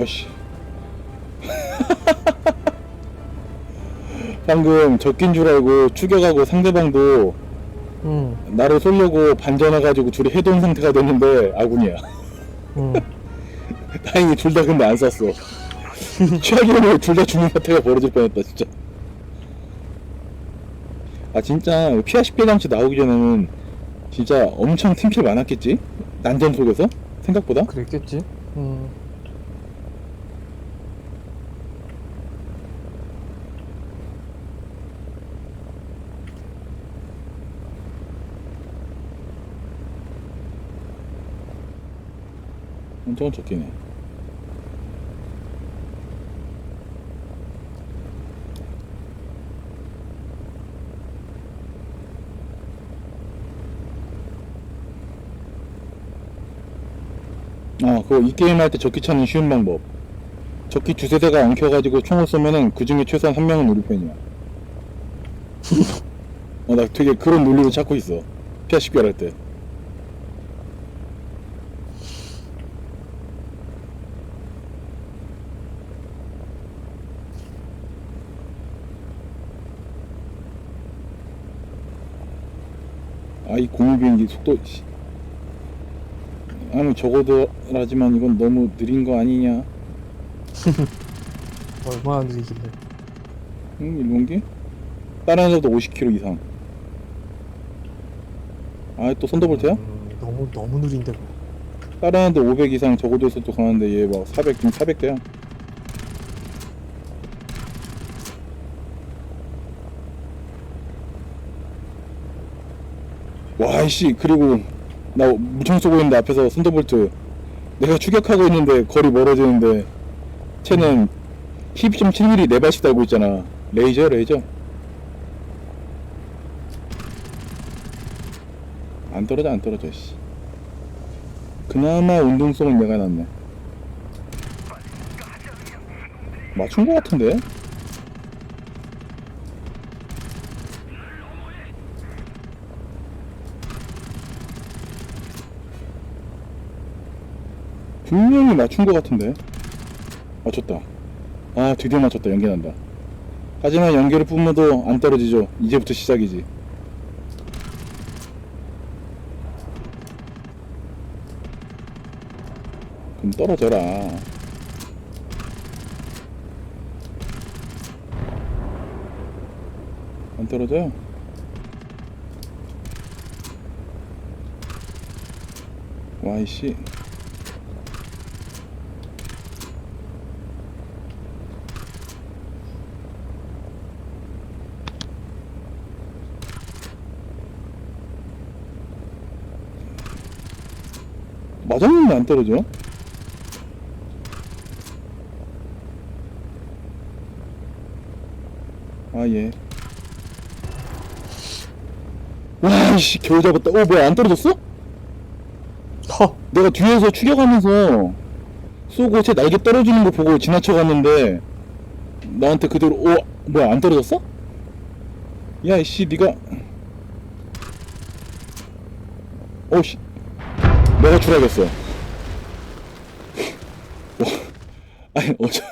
어씨. 방금 적긴 줄 알고 추격하고 상대방도 응, 나를 쏘려고 반전해가지고 둘이 해동 상태가 됐는데 아군이야. 응. 다행히 둘 다 근데 안 쐈어. 최악이면 둘 다 죽는 사태가 벌어질 뻔했다 진짜. 아 진짜 피아 10개 장치 나오기 전에는 진짜 엄청 팀킬 많았겠지? 난전 속에서? 생각보다? 그랬겠지. 응. 엄청 해. 아, 그거 이 게임 할 때 적기 찾는 쉬운 방법. 적기 두세 대가 엉켜가지고 총을 쏘면은 그 중에 최소한 한 명은 우리 편이야. 어, 나 되게 그런 논리로 찾고 있어. 피아 10개월 할 때. 아, 이 공유 비행기 속도, 씨. 아니, 적어도 하지만 이건 너무 느린 거 아니냐? 얼마나 느리길래. 응, 일본기? 다른 애들도 50km 이상. 아, 또 선더볼트야? 음, 너무, 너무 느린데 뭐. 다른 애들 500 이상 적어도서 또 가는데 얘 막 400, 지금 400대야. 와, 이씨, 그리고 나 무총 쏘고 있는데 앞에서 선더볼트 내가 추격하고 있는데 거리 멀어지는데 쟤는 12.7mm 네 발씩 달고 있잖아. 레이저, 레이저. 안 떨어져, 안 떨어져, 씨. 그나마 운동성은 내가 낫네. 맞춘 거 같은데? 분명히 맞춘 거 같은데? 맞췄다. 아, 드디어 맞췄다. 연계난다. 하지만 연계를 뿜어도 안 떨어지죠. 이제부터 시작이지. 그럼 떨어져라. 안 떨어져요? 와이씨. 맞았는데 안 떨어져? 아, 예. 와, 씨, 겨우 잡았다. 어, 뭐야, 안 떨어졌어? 허! 내가 뒤에서 추격하면서 쏘고 제 날개 떨어지는 거 보고 지나쳐 갔는데 나한테 그대로 어 뭐야 안 떨어졌어? 야 이씨 니가 어씨 와 아니 어저